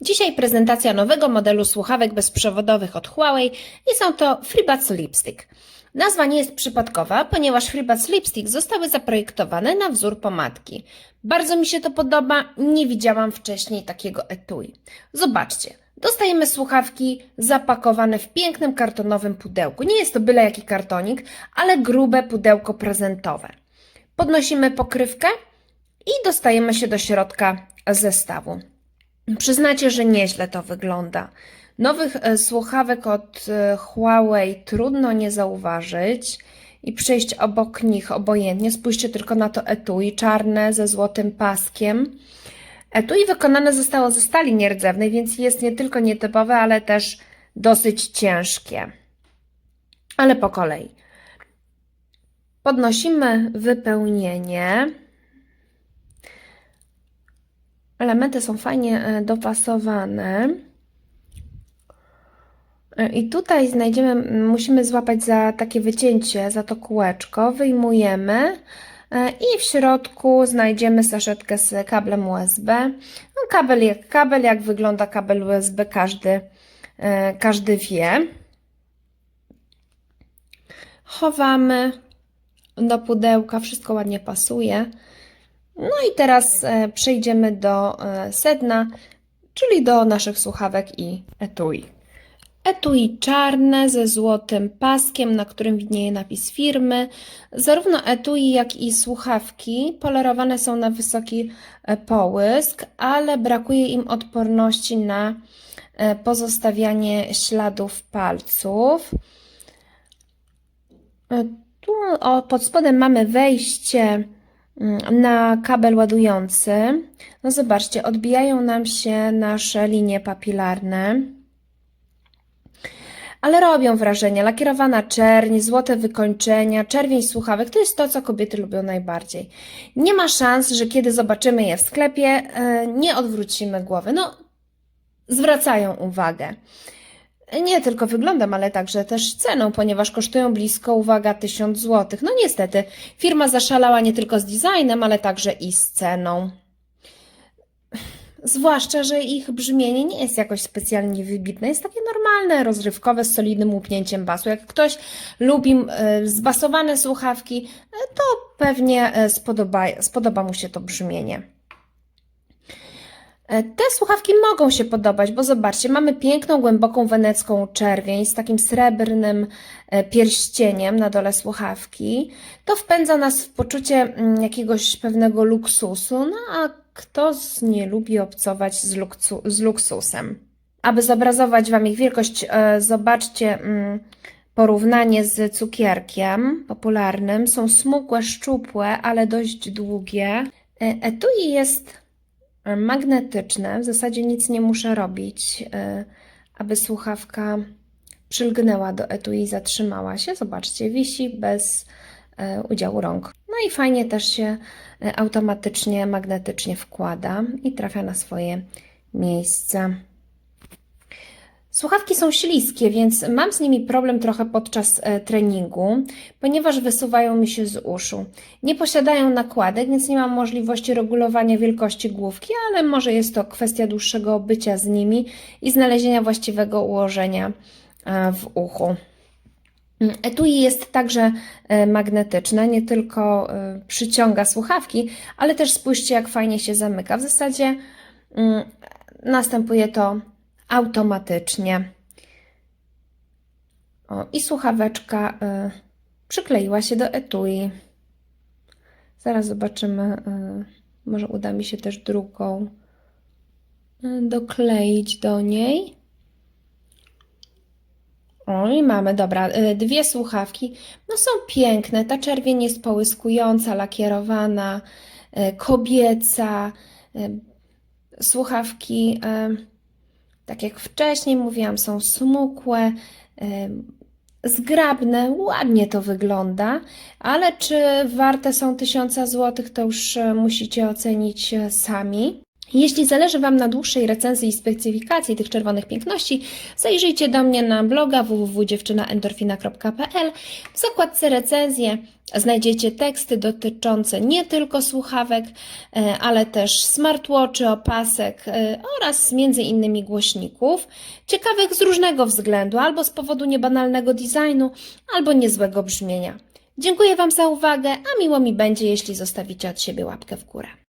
Dzisiaj prezentacja nowego modelu słuchawek bezprzewodowych od Huawei i są to FreeBuds Lipstick. Nazwa nie jest przypadkowa, ponieważ FreeBuds Lipstick zostały zaprojektowane na wzór pomadki. Bardzo mi się to podoba, nie widziałam wcześniej takiego etui. Zobaczcie, dostajemy słuchawki zapakowane w pięknym kartonowym pudełku. Nie jest to byle jaki kartonik, ale grube pudełko prezentowe. Podnosimy pokrywkę i dostajemy się do środka zestawu. Przyznacie, że nieźle to wygląda. Nowych e, słuchawek od e, Huawei trudno nie zauważyć i przejść obok nich obojętnie. Spójrzcie tylko na to etui czarne ze złotym paskiem. Etui wykonane zostało ze stali nierdzewnej, więc jest nie tylko nietypowe, ale też dosyć ciężkie. Ale po kolei. Podnosimy wypełnienie. Elementy są fajnie e, dopasowane. E, I tutaj znajdziemy, musimy złapać za takie wycięcie, za to kółeczko, wyjmujemy e, i w środku znajdziemy saszetkę z kablem USB. No, kabel jak kabel, jak wygląda kabel USB, każdy, każdy wie. Chowamy do pudełka, wszystko ładnie pasuje. No i teraz e, przejdziemy do e, sedna, czyli do naszych słuchawek i etui. Etui czarne ze złotym paskiem, na którym widnieje napis firmy. Zarówno etui, jak i słuchawki polerowane są na wysoki e, połysk, ale brakuje im odporności na pozostawianie śladów palców. Tu pod spodem mamy wejście na kabel ładujący. No zobaczcie, odbijają nam się nasze linie papilarne. Ale robią wrażenie. Lakierowana czerń, złote wykończenia, czerwień słuchawek to jest to, co kobiety lubią najbardziej. Nie ma szans, że kiedy zobaczymy je w sklepie, e, nie odwrócimy głowy. No, zwracają uwagę. Nie tylko wyglądem, ale także też ceną, ponieważ kosztują blisko, uwaga, 1000 zł. No niestety, firma zaszalała nie tylko z designem, ale także i z ceną. Zwłaszcza, że ich brzmienie nie jest jakoś specjalnie wybitne. Jest takie normalne, rozrywkowe, z solidnym łupnięciem basu. Jak ktoś lubi e, zbasowane słuchawki, e, to pewnie e, spodoba, spodoba mu się to brzmienie. E, Te słuchawki mogą się podobać, bo zobaczcie, mamy piękną, głęboką wenecką czerwień z takim srebrnym e, pierścieniem na dole słuchawki. To wpędza nas w poczucie mm, jakiegoś pewnego luksusu, no a kto nie lubi obcować z, luksu, z luksusem? Aby zobrazować Wam ich wielkość, e, zobaczcie mm, porównanie z cukierkiem popularnym. Są smukłe, szczupłe, ale dość długie. Etui jest magnetyczne. W zasadzie nic nie muszę robić, y, aby słuchawka przylgnęła do etui i zatrzymała się. Zobaczcie, wisi bez y, udziału rąk. No i fajnie też się automatycznie, magnetycznie wkłada i trafia na swoje miejsce. Słuchawki są śliskie, więc mam z nimi problem trochę podczas e, treningu, ponieważ wysuwają mi się z uszu. Nie posiadają nakładek, więc nie mam możliwości regulowania wielkości główki, ale może jest to kwestia dłuższego bycia z nimi i znalezienia właściwego ułożenia e, w uchu. Etui jest także e, magnetyczne, nie tylko przyciąga słuchawki, ale też spójrzcie, jak fajnie się zamyka. W zasadzie mm, następuje to automatycznie. O, i słuchaweczka y, przykleiła się do etui. Zaraz zobaczymy, y, może uda mi się też drugą y, dokleić do niej. O, i mamy, dobra, y, dwie słuchawki. No są piękne. Ta czerwień jest połyskująca, lakierowana, y, kobieca. Y, Słuchawki, y, tak jak wcześniej mówiłam, są smukłe, zgrabne, ładnie to wygląda, ale czy warte są tysiąca złotych, to już y, musicie ocenić y, sami. Jeśli zależy Wam na dłuższej recenzji i specyfikacji tych czerwonych piękności, zajrzyjcie do mnie na bloga www.dziewczynaendorfina.pl. W zakładce recenzje znajdziecie teksty dotyczące nie tylko słuchawek, e, ale też smartwatchy, opasek e, oraz między innymi głośników, ciekawych z różnego względu, albo z powodu niebanalnego designu, albo niezłego brzmienia. Dziękuję Wam za uwagę, a miło mi będzie, jeśli zostawicie od siebie łapkę w górę.